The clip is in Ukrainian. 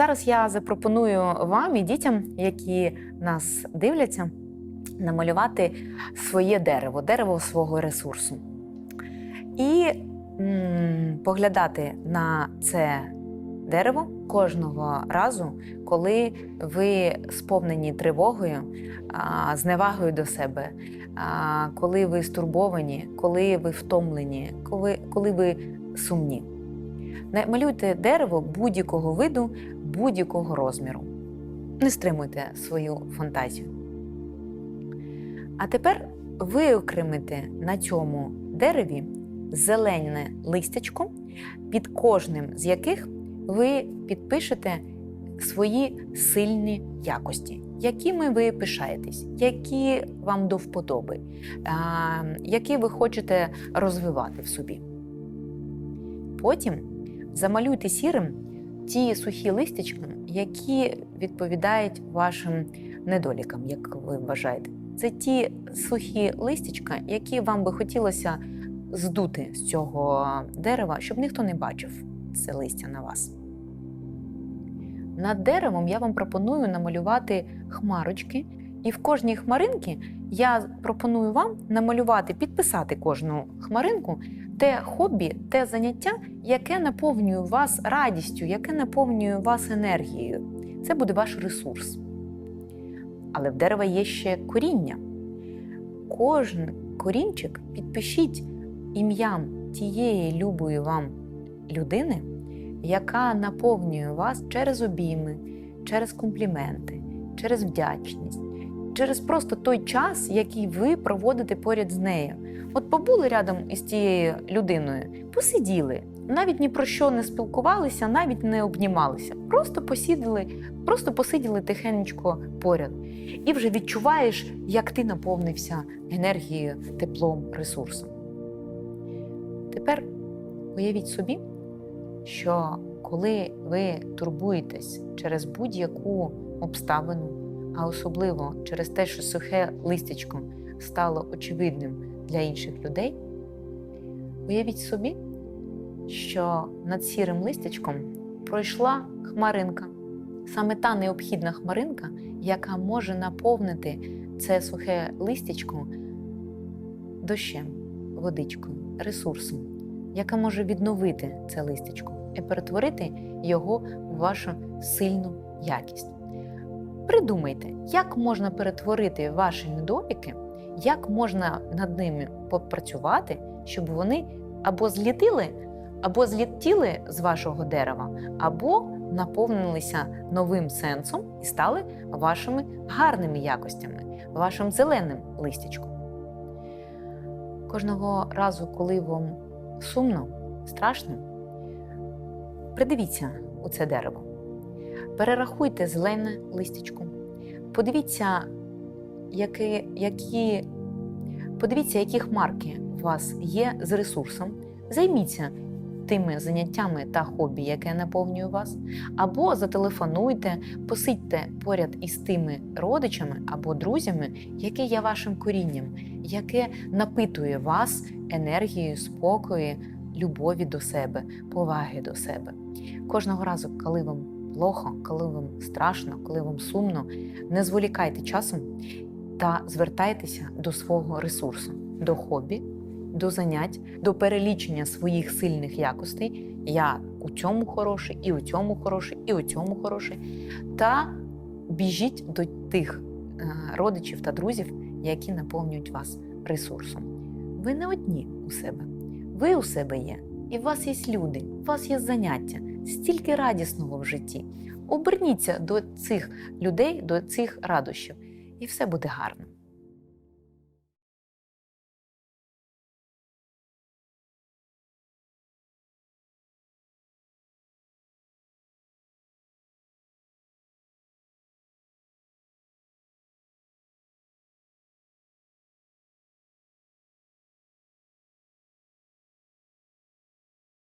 Зараз я запропоную вам і дітям, які нас дивляться, намалювати своє дерево, дерево свого ресурсу. І м, поглядати на це дерево кожного разу, коли ви сповнені тривогою, а, зневагою до себе, а, коли ви стурбовані, коли ви втомлені, коли, коли ви сумні. Малюйте дерево будь-якого виду, будь-якого розміру. Не стримуйте свою фантазію. А тепер виокремите на цьому дереві зелене листячко, під кожним з яких ви підпишете свої сильні якості, якими ви пишаєтесь, які вам до вподоби, які ви хочете розвивати в собі. Потім замалюйте сірим ті сухі листячка, які відповідають вашим недолікам, як ви вважаєте. Це ті сухі листячка, які вам би хотілося здути з цього дерева, щоб ніхто не бачив це листя на вас. Над деревом я вам пропоную намалювати хмарочки, і в кожній хмаринці я пропоную вам намалювати, підписати кожну хмаринку те хобі, те заняття, яке наповнює вас радістю, яке наповнює вас енергією. Це буде ваш ресурс. Але в дерева є ще коріння. Кожен корінчик підпишіть ім'ям тієї любої вам людини, яка наповнює вас через обійми, через компліменти, через вдячність, через просто той час, який ви проводите поряд з нею. От побули рядом із тією людиною, посиділи, навіть ні про що не спілкувалися, навіть не обнімалися. Просто посиділи, просто посиділи тихенечко поряд. І вже відчуваєш, як ти наповнився енергією, теплом, ресурсом. Тепер уявіть собі, що коли ви турбуєтесь через будь-яку обставину, а особливо через те, що сухе листячко стало очевидним для інших людей, уявіть собі, що над сірим листячком пройшла хмаринка, саме та необхідна хмаринка, яка може наповнити це сухе листячко дощем, водичкою, ресурсом, яка може відновити це листячко і перетворити його в вашу сильну якість. Придумайте, як можна перетворити ваші недоліки, як можна над ними попрацювати, щоб вони або злітили, або злітіли з вашого дерева, або наповнилися новим сенсом і стали вашими гарними якостями, вашим зеленим листячком. Кожного разу, коли вам сумно, страшно, придивіться у це дерево. Перерахуйте зелене листячко. Подивіться, які, які, подивіться, які хмарки у вас є з ресурсом. Займіться тими заняттями та хобі, яке наповнює вас, або зателефонуйте, посидьте поряд із тими родичами або друзями, яке є вашим корінням, яке напитує вас енергією, спокою, любові до себе, поваги до себе. Кожного разу, коли вам плохо, коли вам страшно, коли вам сумно, не зволікайте часом та звертайтеся до свого ресурсу, до хобі, до занять, до перелічення своїх сильних якостей. Я у цьому хороший, і у цьому хороший, і у цьому хороший. Та біжіть до тих е, родичів та друзів, які наповнюють вас ресурсом. Ви не одні у себе. Ви у себе є, і у вас є люди, у вас є заняття, стільки радісного в житті. Оберніться до цих людей, до цих радощів, і все буде гарно.